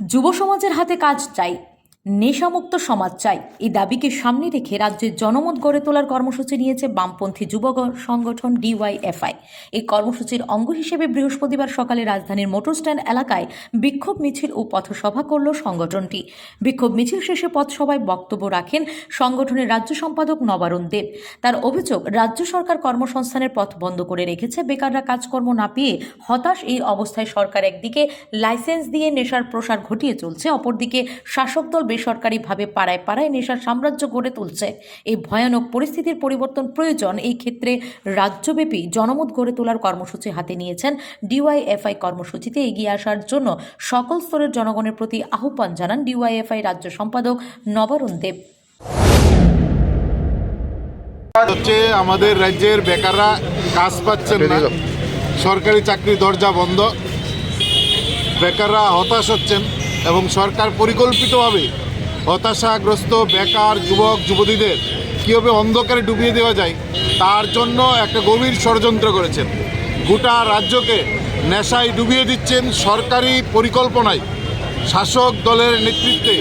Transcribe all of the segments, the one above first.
যুব সমাজের হাতে কাজ চাই। নেশামুক্ত সমাজ চাই। এই দাবিকে সামনে রেখে রাজ্যের জনমত গড়ে তোলার কর্মসূচি নিয়েছে বামপন্থী যুব সংগঠন ডিওয়াইএফআই। এই কর্মসূচির অঙ্গ হিসেবে বৃহস্পতিবার সকালে রাজধানীর মোটর স্ট্যান্ড এলাকায় বিক্ষোভ মিছিল ও পথসভা করল সংগঠনটি। বিক্ষোভ মিছিল শেষে পথসভায় বক্তব্য রাখেন সংগঠনের রাজ্য সম্পাদক নবারুণ দেব। তার অভিযোগ, রাজ্য সরকার কর্মসংস্থানের পথ বন্ধ করে রেখেছে, বেকাররা কাজকর্ম না পেয়ে হতাশ, এই অবস্থায় সরকার একদিকে লাইসেন্স দিয়ে নেশার প্রসার ঘটিয়ে চলছে, অপরদিকে শাসক দল বেসরকারিভাবে পাড়ায় পাড়ায় নেশার সাম্রাজ্য গড়ে তুলছে। এই ভয়ানক পরিস্থিতির পরিবর্তন প্রয়োজন এই ক্ষেত্রে রাজ্যব্যাপী জনমত গড়ে তোলার কর্মসূচি হাতে নিয়েছেন ডিওয়াইএফআই কর্মসূচিতে এগিয়ে আসার জন্য সকল স্তরের জনগণের প্রতি আহ্বান জানান ডিওয়াইএফআই রাজ্য সম্পাদক নবারুণ দেব। হচ্ছে আমাদের রাজ্যের বেকাররা কাজ পাচ্ছেন না। সরকারি চাকরির দরজা বন্ধ। বেকাররা হতাশ হচ্ছেন এবং সরকার পরিকল্পিতভাবে হতাশাগ্রস্ত বেকার যুবক, যুবতীদের কীভাবে অন্ধকারে ডুবিয়ে দেওয়া যায়, তার জন্য একটা গভীর ষড়যন্ত্র করেছেন। গোটা রাজ্যকে নেশায় ডুবিয়ে দিচ্ছেন সরকারি পরিকল্পনায়। শাসক দলের নেতৃত্বে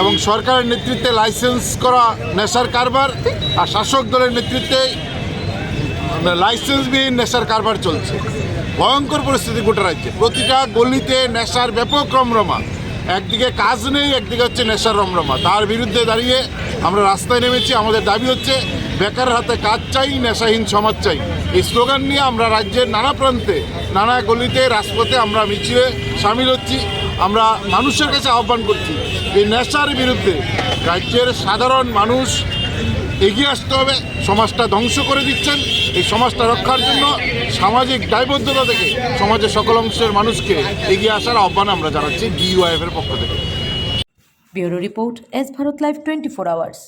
এবং সরকারের নেতৃত্বে লাইসেন্স করা নেশার কারবার আর শাসক দলের নেতৃত্বে লাইসেন্সবিহীন নেশার কারবার চলছে। ভয়ঙ্কর পরিস্থিতি গোটা রাজ্যে। প্রতিটা গলিতে নেশার ব্যাপক রমরমা একদিকে কাজ নেই, একদিকে হচ্ছে নেশার রমরমা। তার বিরুদ্ধে দাঁড়িয়ে আমরা রাস্তায় নেমেছি, আমাদের দাবি হচ্ছে বেকার হাতে কাজ চাই, নেশাহীন সমাজ চাই। এই স্লোগান নিয়ে আমরা রাজ্যের নানা প্রান্তে, নানা গলিতে, রাজপথে আমরা মিছিলে সামিল হচ্ছি, আমরা মানুষের কাছে আহ্বান করছি এই নেশার বিরুদ্ধে রাজ্যের সাধারণ মানুষ এগিয়ে আসতে হবে। সমাজটা ধ্বংস করে দিচ্ছেন। এই সমাজটা রক্ষার জন্য সামাজিক দায়বদ্ধতা থেকে সমাজের সকল অংশের মানুষকে এগিয়ে আসার আহ্বান আমরা জানাচ্ছি ডিইউআইএফ এর পক্ষ থেকে। Bureau report S Bharat live twenty four hours.